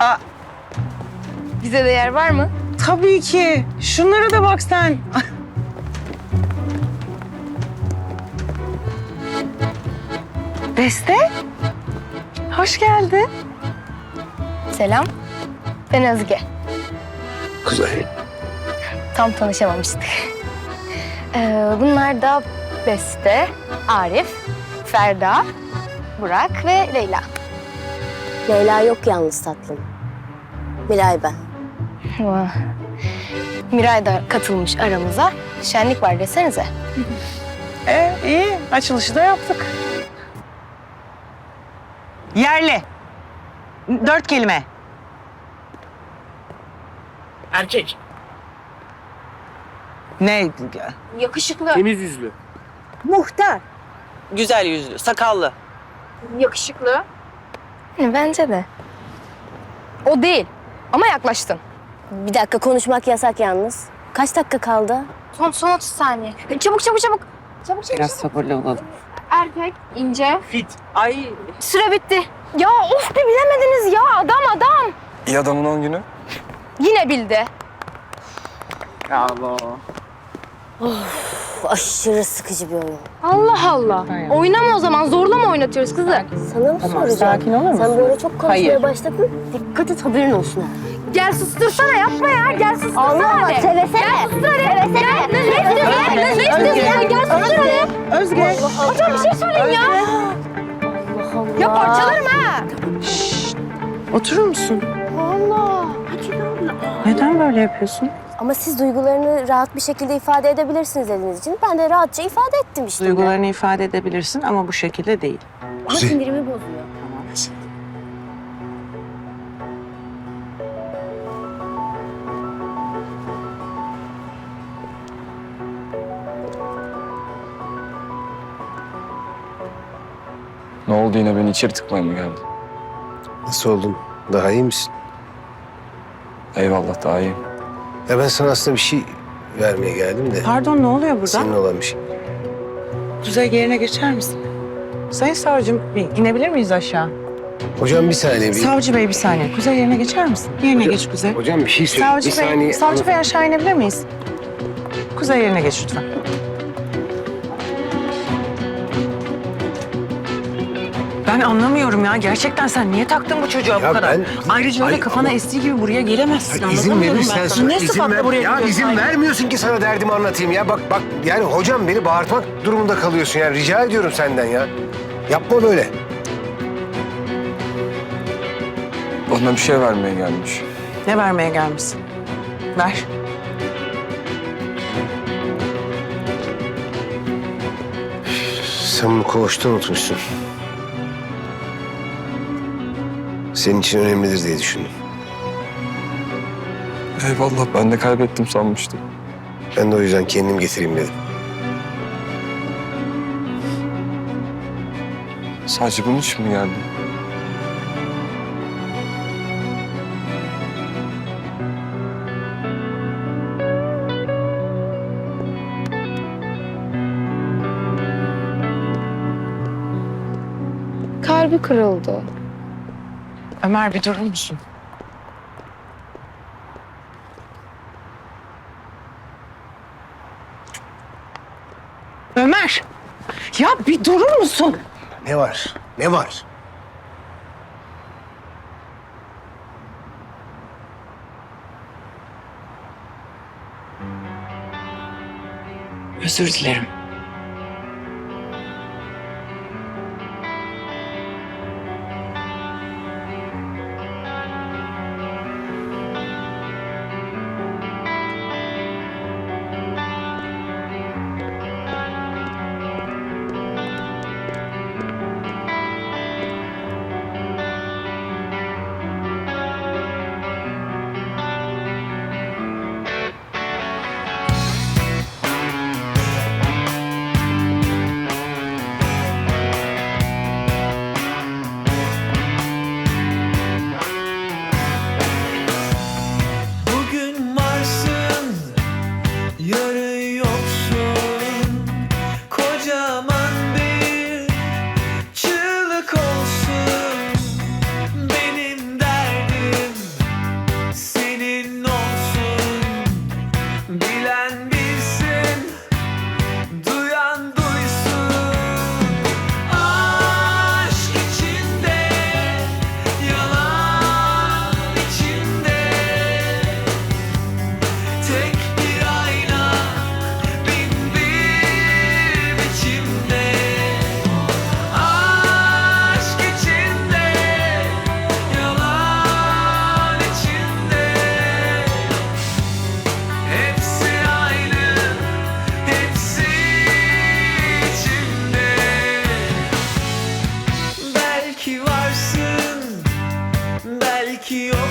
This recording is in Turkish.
Aa, Bize de yer var mı? tabii ki. Şunlara da bak sen. Beste. Hoş geldin. Selam. Ben Özge. Kuzey. Tam tanışamamıştık. Ee, bunlar da Beste, Arif, Ferda, Burak ve Leyla. Leyla yok yalnız tatlım. Miray ben. Vah. Miray da katılmış aramıza. Şenlik var desenize. Ee, iyi. Açılışı da yaptık. Yerli. Dört kelime. Erkek. Ne? Yakışıklı. Temiz yüzlü. Muhtar. Güzel yüzlü, sakallı. Yakışıklı. Bence de. O değil. Ama yaklaştın. Bir dakika konuşmak yasak yalnız. Kaç dakika kaldı? Son, son 30 saniye. Çabuk çabuk çabuk. Çabuk çabuk. Biraz sabırlı olalım. Erkek, ince. Fit. Ay. Süre bitti. Ya of bir bilemediniz ya. Adam adam. İyi adamın 10 günü. Yine bildi. Bravo. Uf, aşırı sıkıcı bir oyun. Allah Allah. Hayır. Oynama o zaman. Zorla mı oynatıyoruz kızı? Sana mı Tamam, soracağım? sakin olur musun? Sen böyle çok konuşmaya Hayır. başladın. Dikkat et haberin olsun ha. Gel sustursana yapma ya. Gel sustursana Allah Allah hadi. sevesene. Gel sustur hadi. Gel. Ne istiyorsun ya? Ne ne istiyorsun ya? Gel sustur hadi. Özge. Hocam bir şey söyleyeyim ya. Allah Allah. Ya parçalarım ha. Oturur musun? Allah. Neden böyle yapıyorsun? Ama siz duygularını rahat bir şekilde ifade edebilirsiniz dediğiniz için ben de rahatça ifade ettim işte. Duygularını ifade edebilirsin ama bu şekilde değil. Ama sinirimi bozuyor. Ne oldu yine beni içeri tıkmaya mı geldin? Nasıl oldun? Daha iyi misin? Eyvallah daha iyiyim. Ya ben sana aslında bir şey vermeye geldim de. Pardon ne oluyor burada? Senin olan bir şey. Kuzey yerine geçer misin? Sayın savcım bir inebilir miyiz aşağı? Hocam bir saniye. Bir... Savcı bey bir saniye. Kuzey yerine geçer misin? Yerine geç Kuzey. Hocam bir şey söyle. Savcı bir bey, saniye. savcı bey aşağı inebilir miyiz? Kuzey yerine geç lütfen. Ben anlamıyorum ya. Gerçekten sen niye taktın bu çocuğa Ya bu kadar? ben- Ayrıca öyle Ay, kafana ama- estiği gibi buraya gelemezsin. Ya izin Anlatamıyorum verirsen ben sana. Ne izin sıfatla ver. buraya Ya geliyorsun? izin Ay, vermiyorsun ki sana derdimi anlatayım ya. Bak bak yani hocam beni bağırtmak durumunda kalıyorsun yani. Rica ediyorum senden ya. Yapma böyle. Bana bir şey vermeye gelmiş. Ne vermeye gelmişsin? Ver. Sen bunu koğuşta unutmuşsun. Senin için önemlidir diye düşündüm. Eyvallah ben de kaybettim sanmıştım. Ben de o yüzden kendim getireyim dedim. Sadece bunun için mi geldin? Kalbi kırıldı. Ömer bir durur musun? Ömer! Ya bir durur musun? Ne var? Ne var? Özür dilerim. 記憶